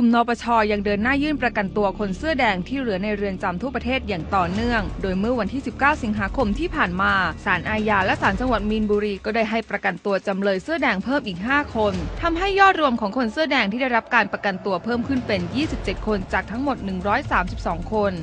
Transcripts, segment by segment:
ลุ่มนปชยังเดินหน้ายื่นประกันตัวคนเสื้อแดงที่เหลือในเรือนจำทั่วประเทศอย่างต่อเนื่อง โดยเมื่อวันที่ 19 สิงหาคมที่ผ่านมาศาลอาญาและศาลจังหวัดมีนบุรีก็ได้ให้ประกันตัวจำเลยเสื้อแดงเพิ่มอีก 5 คนทำให้ยอดรวมของคนเสื้อแดงที่ได้รับการประกันตัวเพิ่มขึ้นเป็น 27 คนจากทั้งหมด 132 คน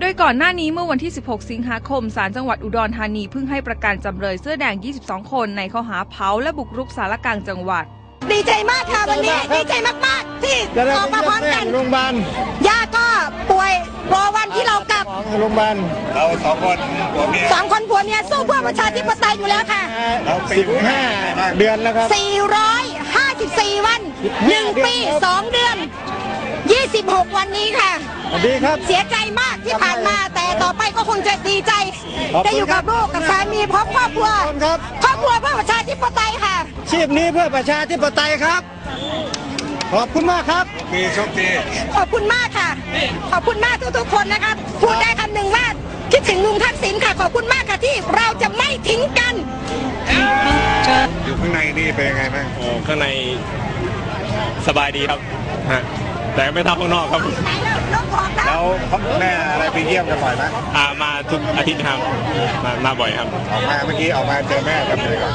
โดยก่อนหน้านี้เมื่อวันที่ 16 สิงหาคม ศาลจังหวัดอุดรธานีเพิ่งให้ประกันจำเลยเสื้อแดง 22 คนในข้อหาเผาและบุกรุกสารกลางจังหวัด ดีใจมากค่ะวันนี้ดีใจมากๆ ที่จะได้ออกมาพร้อมกันโรงพยาบาลย่าก็ป่วยรอวันที่เรากลับของโรงพยาบาลเราสองคนผัวเมียสองคนผัวเมียสู้เพื่อประชาธิปไตยอยู่แล้วค่ะสิบห้าเดือนแล้วครับ454วัน1ปี2เดือน26วันนี้ค่ะสวัสดีครับเสียใจมากที่ผ่านมา แต่ต่อไปก็คงจะดีใจขอบคุณได้อยู่กับลูกกับสามีพร้อมครอบครัวขอบคุณครับครอบครัวเพื่อประชาธิปไตยค่ะ ชีพนี้เพื่อประชาธิปไตยครับ ขอบคุณมากครับมีโชคดีขอบคุณมากค่ะ ขอบคุณมากทุกๆคนนะครับพูดได้คำหนึ่งว่าคิดถึงลุงทักษิณค่ะ ขอบคุณมากค่ะที่เราจะไม่ทิ้งกัน อยู่ข้างในนี่เป็นยังไงบ้างโอ้ข้างในสบายดีครับฮะแต่ไม่เท่าข้างนอกครับไหนแล้วลบออกแล้วแล้วพ่อแม่อะไรไปเยี่ยมกันบ่อยไหมอ่ามาทุกอาทิตย์ครับมามาบ่อยครับ ออกมาเมื่อกี้ออกมาเจอแม่กับเลยก่อน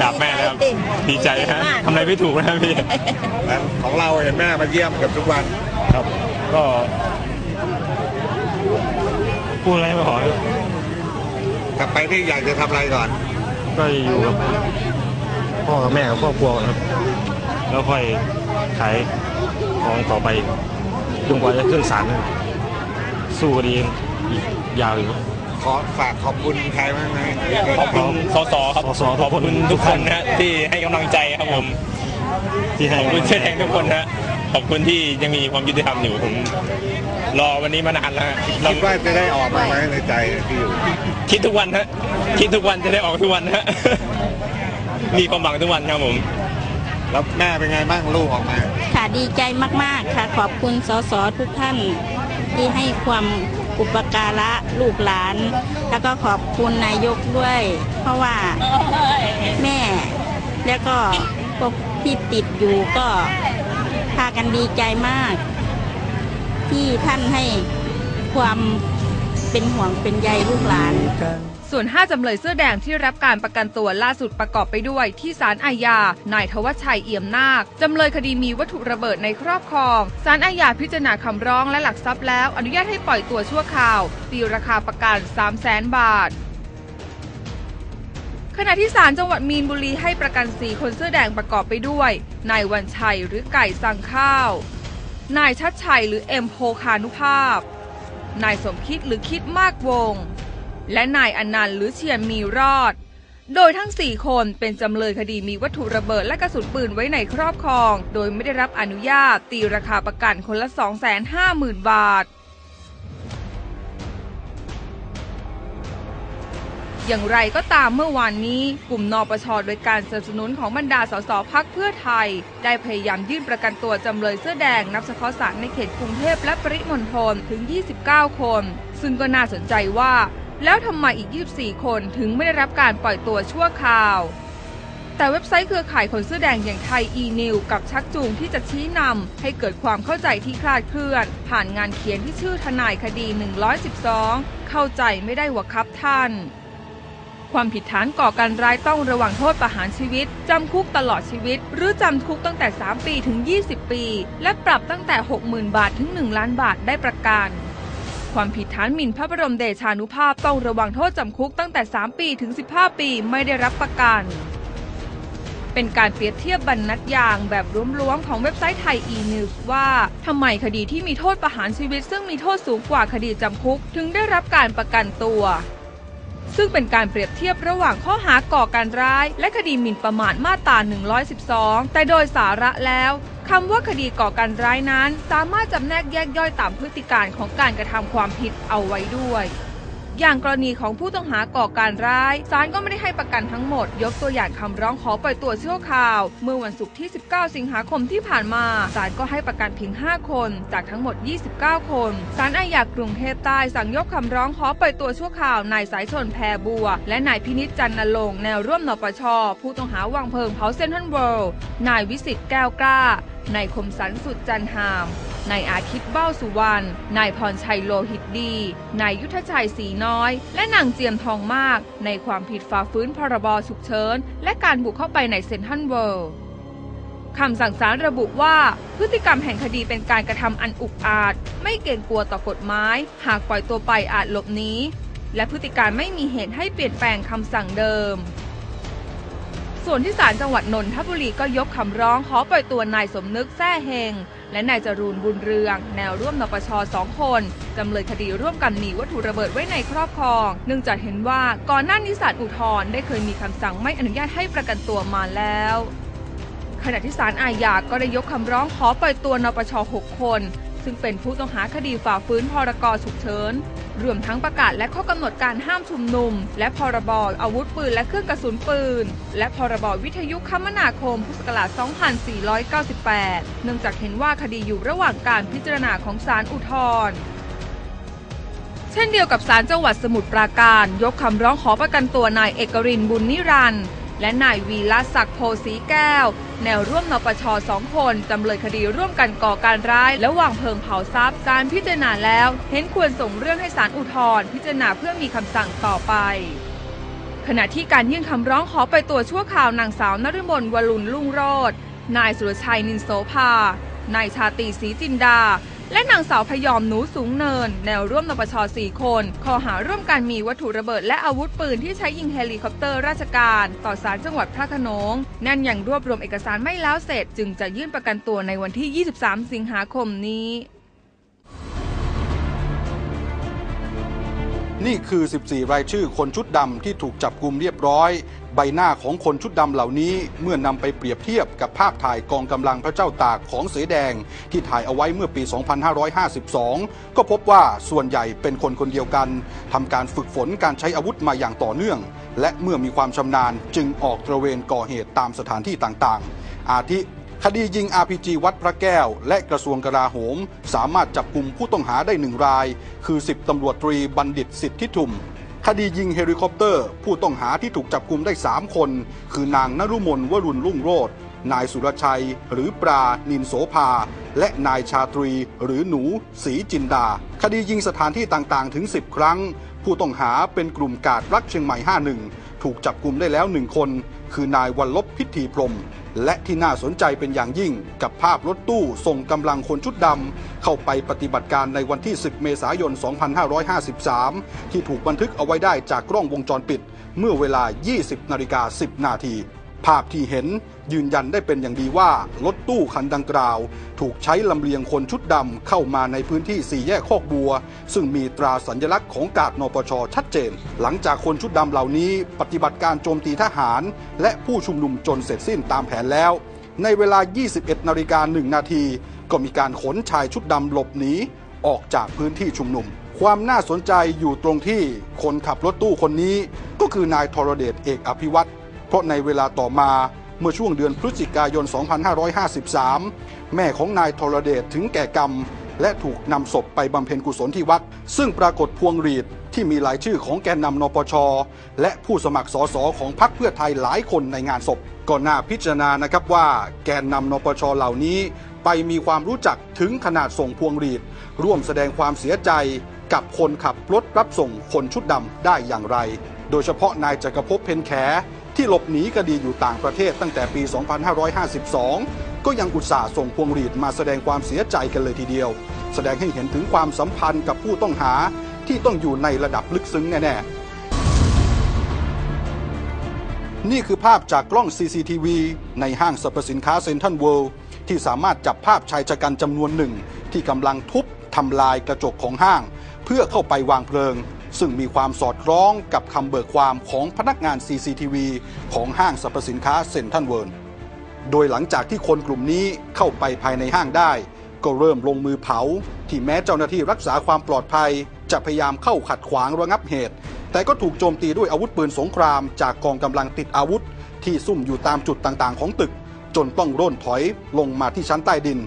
กราบแม่แล้วครับดีใจฮะทำอะไรไม่ถูกนะครับพี่แล้วของเราเห็นแม่มาเยี่ยมเกับทุกวันครับ ก็พูดอะไรไม่พอกลับไปที่อยากจะทำอะไรก่อน ก็อยู่กับพ่อกับแม่กับครอบครัวก่อนครับ แล้วค่อยขายของต่อไปจนกว่าจะขึ้นศาลครับสู้คดีอีกยาวอยู่ครับ ขอฝากขอบคุณใครบ้างไหมขอบคุณสสครับสสขอบคุณทุกคนนะฮะที่ให้กำลังใจครับผมที่ให้ขอบคุณเชื่อแทงทุกคนนะฮะขอบคุณที่ยังมีความยุติธรรมอยู่ผมรอวันนี้มานานแล้วฮะเราคิดว่าจะได้ออกมาไหมในใจที่อยู่ คิดทุกวันฮะคิดทุกวันจะได้ออกทุกวันฮะ มีความหวังทุกวันครับผม แล้วแม่เป็นไงบ้างลูกออกมา ค่ะดีใจมาก ๆ ค่ะ ขอบคุณสสทุกท่านที่ให้ความ อุปการะลูกหลาน แล้วก็ขอบคุณนายกด้วย เพราะว่าแม่ แล้วก็พวกที่ติดอยู่ก็พากันดีใจมาก ที่ท่านให้ความเป็นห่วงเป็นใยลูกหลาน ส่วน 5 จำเลยเสื้อแดงที่รับการประกันตัวล่าสุดประกอบไปด้วย ที่ศาลอาญา นายทวัชชัยเอี่ยมนาค จำเลยคดีมีวัตถุระเบิดในครอบครอง ศาลอาญาพิจารณาคำร้องและหลักทรัพย์แล้ว อนุญาตให้ปล่อยตัวชั่วคราวตีราคาประกัน 3 0 0แสนบาทขณะที่ศาลจังหวัดมีนบุรีให้ประกัน4คนเสื้อแดงประกอบไปด้วย นายวันชัยหรือไก่สั่งข้าว นายชัดชัยหรือเอ็มโพคานุภาพ นายสมคิดหรือคิดมากวง และนายอนันต์หรือเชียนมีรอด โดยทั้ง 4 คนเป็นจำเลยคดีมีวัตถุระเบิดและกระสุนปืนไว้ในครอบครอง โดยไม่ได้รับอนุญาตตีราคาประกันคนละ 250,000 บาทอย่างไรก็ตามเมื่อวานนี้ กลุ่มนปชโดยการสนับสนุนของบรรดาสสพักเพื่อไทย ได้พยายามยื่นประกันตัวจำเลยเสื้อแดง นับเฉพาะศาลในเขตกรุงเทพและปริมณฑลถึง 29 คน ซึ่งก็น่าสนใจว่า แล้วทำไมอีก 24 คนถึงไม่ได้รับการปล่อยตัวชั่วคราว แต่เว็บไซต์เครือข่ายคนเสื้อแดงอย่างไทย e-new กับชักจูงที่จะชี้นำให้เกิดความเข้าใจที่คลาดเคลื่อน ผ่านงานเขียนที่ชื่อทนายคดี 112 เข้าใจไม่ได้หัวครับท่าน ความผิดฐานก่อการร้ายต้องระวังโทษประหารชีวิต จำคุกตลอดชีวิต หรือจำคุกตั้งแต่ 3 ปีถึง 20 ปี และปรับตั้งแต่ 60,000 บาทถึง 1 ล้านบาทได้ประกัน ความผิดฐานหมิ่นพระบรมเดชานุภาพต้องระวังโทษจำคุกตั้งแต่ 3 ปีถึง 15 ปีไม่ได้รับประกัน เป็นการเปรียบเทียบบรรณัดยางแบบรวมๆของเว็บไซต์ไทย e-news ว่าทำไมคดีที่มีโทษประหารชีวิต ซึ่งมีโทษสูงกว่าคดีจำคุก ถึงได้รับการประกันตัว ซึ่งเป็นการเปรียบเทียบระหว่างข้อหาก่อการร้าย และคดีหมิ่นประมาทมาตรา 112 แต่โดยสาระแล้ว คำว่าคดีก่อการร้ายนั้น สามารถจำแนกแยกย่อยตามพฤติการของการกระทำความผิดเอาไว้ด้วย อย่างกรณีของผู้ต้องหาก่อการร้ายศาลก็ไม่ได้ให้ประกันทั้งหมด ยกตัวอย่างคำร้องขอปล่อยตัวชั่วคราว เมื่อวันศุกร์ที่ 19 สิงหาคมที่ผ่านมาศาลก็ให้ประกันเพียง 5 คน จากทั้งหมด 29 คนศาลอาญากรุงเทพใต้สั่งยกคำร้องขอปล่อยตัวชั่วคราวนายสายชนแพรบัว และนายพินิจจันนรงแนวร่วมนปช ผู้ต้องหาวางเพลิงเผาเซนทรัลเวิลด์นายวิสิตแก้วกล้านายคมสันสุดจันหาม นายอาทิตย์เบ้าสุวรรณ นายพรชัยโลหิตดี นายยุทธชัยศรีน้อย และนางเจียมทองมาก ในความผิดฝ่าฝืนพรบฉุกเฉิน และการบุกเข้าไปในเซนทรัลเวิลด์คำสั่งศาลระบุว่า พฤติกรรมแห่งคดีเป็นการกระทำอันอุกอาจ ไม่เกรงกลัวต่อกฎหมาย หากปล่อยตัวไปอาจหลบหนีและพฤติการไม่มีเหตุให้เปลี่ยนแปลงคำสั่งเดิม ส่วนที่ศาลจังหวัดนนทบุรีก็ยกคำร้องขอปล่อยตัวนายสมนึกแซ่เฮง และนายจรูนบุญเรือง แนวร่วมนปชสองคนจำเลยคดีร่วมกันมีวัตถุระเบิดไว้ในครอบครอง เนื่องจากเห็นว่าก่อนหน้านี้ศาลอุทธรณ์ได้เคยมีคำสั่งไม่อนุญาตให้ประกันตัวมาแล้วขณะที่ศาลอาญาก็ได้ยกคำร้องขอปล่อยตัวนปช 6 คน ซึ่งเป็นผู้ต้องหาคดีฝ่าฝืนพรกฉุกเฉินรวมทั้งประกาศและข้อกำหนดการห้ามชุมนุม และพรบอาวุธปืนและเครื่องกระสุนปืน และพรบวิทยุคมนาคมพุทธศักราช 2498 เนื่องจากเห็นว่าคดีอยู่ระหว่างการพิจารณาของศาลอุทธรณ์เช่นเดียวกับศาลจังหวัดสมุทรปราการ ยกคำร้องขอประกันตัวนายเอกรินบุญนิรันดร์และนายวีรศักดิ์โพสีแก้ว แนวร่วมนปชสองคนจำเลยคดีร่วมกันก่อการร้ายและวางเพลิงเผาทรัพย์การพิจารณาแล้ว เห็นควรส่งเรื่องให้ศาลอุทธรณ์พิจารณาเพื่อมีคำสั่งต่อไปขณะที่การยื่นคำร้องขอไปตัวชั่วข่าวนางสาวนฤมลวลุนลุ่งโรจน์นายสุรชัยนินโสภา นายชาตรีศรีจินดา และนางสาวพยอมหนูสูงเนิน แนวร่วมนปช4คน ข้อหาร่วมกันมีวัตถุระเบิดและอาวุธปืนที่ใช้ยิงเฮลิคอปเตอร์ราชการ ต่อศาลจังหวัดพระโขนงแน่นอย่างรวบรวมเอกสารไม่แล้วเสร็จ จึงจะยื่นประกันตัวในวันที่ 23 สิงหาคมนี้ นี่คือ 14 รายชื่อคนชุดดำที่ถูกจับกลุ่มเรียบร้อย ใบหน้าของคนชุดดำเหล่านี้เมื่อนำไปเปรียบเทียบกับภาพถ่ายกองกำลังพระเจ้าตากของเสือแดง ที่ถ่ายเอาไว้เมื่อปี 2552 ก็พบว่าส่วนใหญ่เป็นคนคนเดียวกันทำการฝึกฝนการใช้อาวุธมาอย่างต่อเนื่อง และเมื่อมีความชำนาญจึงออกตระเวนก่อเหตุตามสถานที่ต่างๆ อาทิ คดียิง RPG วัดพระแก้ว และกระทรวงกลาโหม สามารถจับกลุ่มผู้ต้องหาได้หนึ่งราย คือ 10ตำรวจตรีบัณฑิตสิทธิทุม คดียิงเฮลิคอปเตอร์ ผู้ต้องหาที่ถูกจับกลุ่มได้ 3 คน คือนางนรุมนวรุณรุ่งโรจน์นายสุรชัย หรือปรานินโสภา และนายชาตรี หรือหนูศรีจินดา คดียิงสถานที่ต่างๆ ถึง 10 ครั้ง ผู้ต้องหาเป็นกลุ่มกาดรักเชียงใหม่ 51 ถูกจับกลุ่มได้แล้วหนึ่งคน คือนายวันลบพิธีพรม และที่น่าสนใจเป็นอย่างยิ่งกับภาพรถตู้ส่งกำลังคนชุดดำเข้าไปปฏิบัติการในวันที่ 10 เมษายน 2553 ที่ถูกบันทึกเอาไว้ได้จากกล้องวงจรปิด เมื่อเวลา 20นาฬิกา10 นาที ภาพที่เห็นยืนยันได้เป็นอย่างดีว่า รถตู้คันดังกล่าว ถูกใช้ลำเลียงคนชุดดำเข้ามาในพื้นที่สี่แยกคอกบัว ซึ่งมีตราสัญลักษณ์ของกาดนปชชัดเจน หลังจากคนชุดดำเหล่านี้ปฏิบัติการโจมตีทหาร และผู้ชุมนุมจนเสร็จสิ้นตามแผนแล้ว ในเวลา 21 นาฬิกา 1 นาที ก็มีการขนชายชุดดำหลบหนีออกจากพื้นที่ชุมนุม ความน่าสนใจอยู่ตรงที่คนขับรถตู้คนนี้ ก็คือนายทรเดชเอกอภิวัตร เพราะในเวลาต่อมาเมื่อช่วงเดือนพฤศจิกายน 2553 แม่ของนายทรเดชถึงแก่กรรม และถูกนำศพไปบำเพ็ญกุศลที่วัด ซึ่งปรากฏพวงหรีดที่มีหลายชื่อของแกนนำนปช และผู้สมัครสสของพรรคเพื่อไทยหลายคนในงานศพก็น่าพิจารณานะครับว่าแกนนำนปชเหล่านี้ ไปมีความรู้จักถึงขนาดส่งพวงหรีด ร่วมแสดงความเสียใจกับคนขับรถรับส่งคนชุดดำได้อย่างไร โดยเฉพาะนายจักรภพเพนแข ที่หลบหนีคดีอยู่ต่างประเทศตั้งแต่ปี 2552 ก็ยังอุตส่าห์ส่งพวงหรีดมาแสดงความเสียใจกันเลยทีเดียว แสดงให้เห็นถึงความสัมพันธ์กับผู้ต้องหาที่ต้องอยู่ในระดับลึกซึ้งแน่ ๆ นี่คือภาพจากกล้อง CCTV ในห้างสรรพสินค้าเซ็นทรัลเวิลด์ที่สามารถจับภาพชายชะกันจำนวนหนึ่ง ที่กำลังทุบทำลายกระจกของห้าง เพื่อเข้าไปวางเพลิง ซึ่งมีความสอดคล้องกับคำเบิกความของพนักงาน CCTV ของห้างสรรพสินค้าเซ็นทรัลเวิลด์โดยหลังจากที่คนกลุ่มนี้เข้าไปภายในห้างได้ ก็เริ่มลงมือเผา ที่แม้เจ้าหน้าที่รักษาความปลอดภัย จะพยายามเข้าขัดขวางระงับเหตุ แต่ก็ถูกโจมตีด้วยอาวุธปืนสงคราม จากกองกำลังติดอาวุธ ที่ซุ่มอยู่ตามจุดต่างๆ ของตึก จนต้องร่นถอยลงมาที่ชั้นใต้ดิน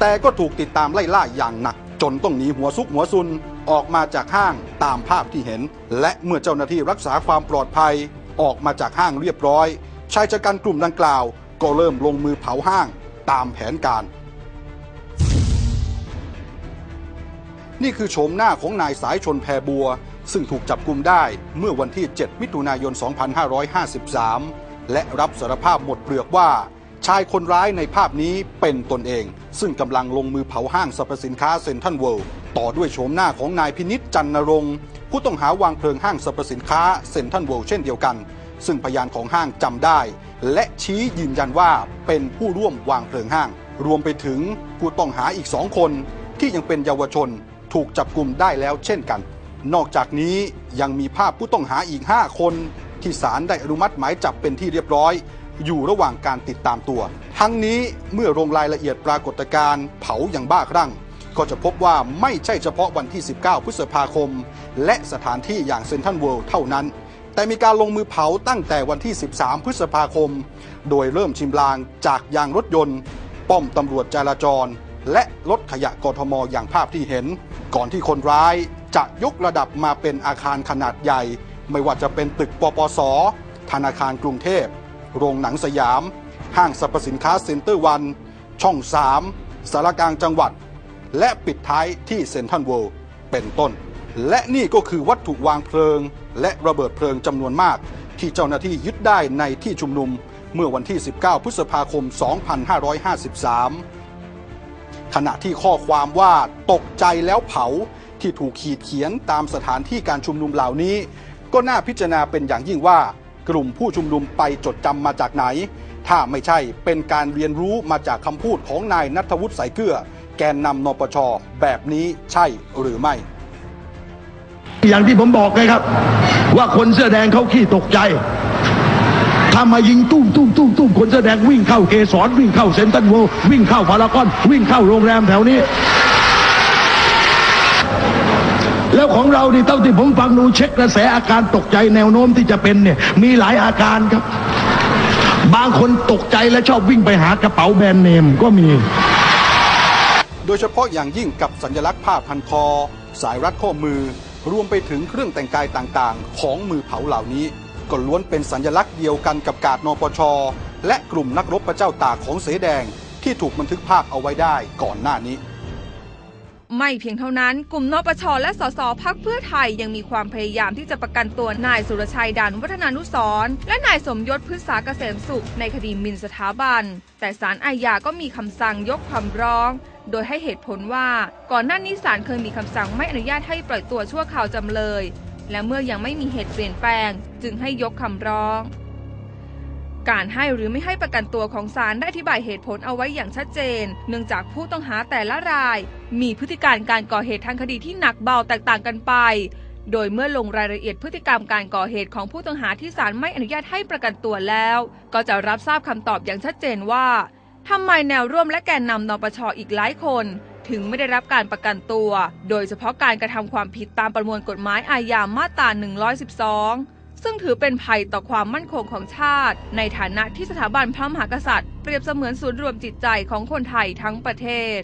แต่ก็ถูกติดตามไล่ล่าอย่างหนัก จนต้องหนีหัวซุกหัวซุนออกมาจากห้างตามภาพที่เห็น และเมื่อเจ้าหน้าที่รักษาความปลอดภัย ออกมาจากห้างเรียบร้อยชายชะกันกลุ่มดังกล่าว ก็เริ่มลงมือเผาห้างตามแผนการ นี่คือโฉมหน้าของนายสายชนแพรบัว ซึ่งถูกจับกุมได้เมื่อวันที่ 7 มิถุนายน 2553 และรับสารภาพหมดเปลือกว่า ชายคนร้ายในภาพนี้เป็นตนเอง ซึ่งกำลังลงมือเผาห้างสรรพสินค้าเซ็นทรัลเวิลด์ต่อด้วยโฉมหน้าของนายพินิษจันนรงค์ผู้ต้องหาวางเพลิงห้างสรรพสินค้าเซ็นทรัลเวิลด์เช่นเดียวกัน ซึ่งพยานของห้างจำได้ และชี้ยืนยันว่าเป็นผู้ร่วมวางเพลิงห้าง รวมไปถึงผู้ต้องหาอีกสองคน ที่ยังเป็นเยาวชนถูกจับกลุ่มได้แล้วเช่นกัน นอกจากนี้ยังมีภาพผู้ต้องหาอีก 5 คน ที่ศาลได้อนุมัติหมายจับเป็นที่เรียบร้อย อยู่ระหว่างการติดตามตัว ทั้งนี้เมื่อลงรายละเอียดปรากฏการณ์เผาอย่างบ้าคลั่ง ก็จะพบว่าไม่ใช่เฉพาะวันที่ 19 พฤษภาคม และสถานที่อย่างเซนทรัลเวิลด์เท่านั้น แต่มีการลงมือเผาตั้งแต่วันที่ 13 พฤษภาคม โดยเริ่มชิมลางจากยางรถยนต์ ป้อมตำรวจจราจร และรถขยะกทมอย่างภาพที่เห็น ก่อนที่คนร้ายจะยกระดับมาเป็นอาคารขนาดใหญ่ ไม่ว่าจะเป็นตึกปปส ธนาคารกรุงเทพ โรงหนังสยาม ห้างสรรพสินค้าเซ็นเตอร์วัน ช่อง 3 สารกลางจังหวัด และปิดท้ายที่เซ็นทรัลเวิลด์เป็นต้น และนี่ก็คือวัตถุวางเพลิง และระเบิดเพลิงจำนวนมาก ที่เจ้าหน้าที่ยึดได้ในที่ชุมนุมเมื่อวันที่ 19 พฤษภาคม 2553 ขณะที่ข้อความว่าตกใจแล้วเผาที่ถูกขีดเขียนตามสถานที่การชุมนุมเหล่านี้ ก็น่าพิจารณาเป็นอย่างยิ่งว่า กลุ่มผู้ชุมนุมไปจดจำมาจากไหน ถ้าไม่ใช่เป็นการเรียนรู้มาจากคำพูดของนายนัทวุฒิสายเกลือ แกนนำนปช แบบนี้ใช่หรือไม่อย่างที่ผมบอกไงครับ ว่าคนเสื้อแดงเขาขี้ตกใจถ้ามายิงตุ้มตุ้มตุ้มตุ้มคนเสื้อแดงวิ่งเข้าเกสรวิ่งเข้าเซนทรัลเวลวิ่งเข้าพารากอน วิ่งเข้าโรงแรมแถวนี้ แล้วของเรานี่เท่าที่ผมฟังดูเช็คกระแสอาการตกใจแนวโน้มที่จะเป็นเนี่ยมีหลายอาการครับ บางคนตกใจและชอบวิ่งไปหากระเป๋าแบรนด์เนมก็มี โดยเฉพาะอย่างยิ่งกับสัญลักษณ์ผ้าพันคอ สายรัดข้อมือ รวมไปถึงเครื่องแต่งกายต่างๆ ของมือเผาเหล่านี้ ก็ล้วนเป็นสัญลักษณ์เดียวกันกับกาดนปช และกลุ่มนักรบพระเจ้าตากของเสแดงที่ถูกบันทึกภาพเอาไว้ได้ก่อนหน้านี้ ไม่เพียงเท่านั้น กลุ่มนปชและสสพักเพื่อไทยยังมีความพยายามที่จะประกันตัวนายสุรชัยดันวัฒนานุสร์และนายสมยศพฤษาเกษมสุขในคดีหมิ่นสถาบัน แต่ศาลอาญาก็มีคำสั่งยกคำร้อง โดยให้เหตุผลว่าก่อนหน้านี้ศาลเคยมีคำสั่งไม่อนุญาตให้ปล่อยตัวชั่วคราวจำเลย และเมื่อยังไม่มีเหตุเปลี่ยนแปลง จึงให้ยกคำร้อง การให้หรือไม่ให้ประกันตัวของศาลได้อธิบายเหตุผลเอาไว้อย่างชัดเจน เนื่องจากผู้ต้องหาแต่ละราย มีพฤติการการก่อเหตุทางคดีที่หนักเบาแตกต่างกันไป โดยเมื่อลงรายละเอียดพฤติกรรมการก่อเหตุของผู้ต้องหาที่ศาลไม่อนุญาตให้ประกันตัวแล้ว ก็จะรับทราบคำตอบอย่างชัดเจนว่าทำไมแนวร่วมและแกนนำนปชอีกหลายคน ถึงไม่ได้รับการประกันตัว โดยเฉพาะการกระทำความผิดตามประมวลกฎหมายอาญามาตรา 112 ซึ่งถือเป็นภัยต่อความมั่นคงของชาติ ในฐานะที่สถาบันพระมหากษัตริย์ เปรียบเสมือนศูนย์รวมจิตใจของคนไทยทั้งประเทศ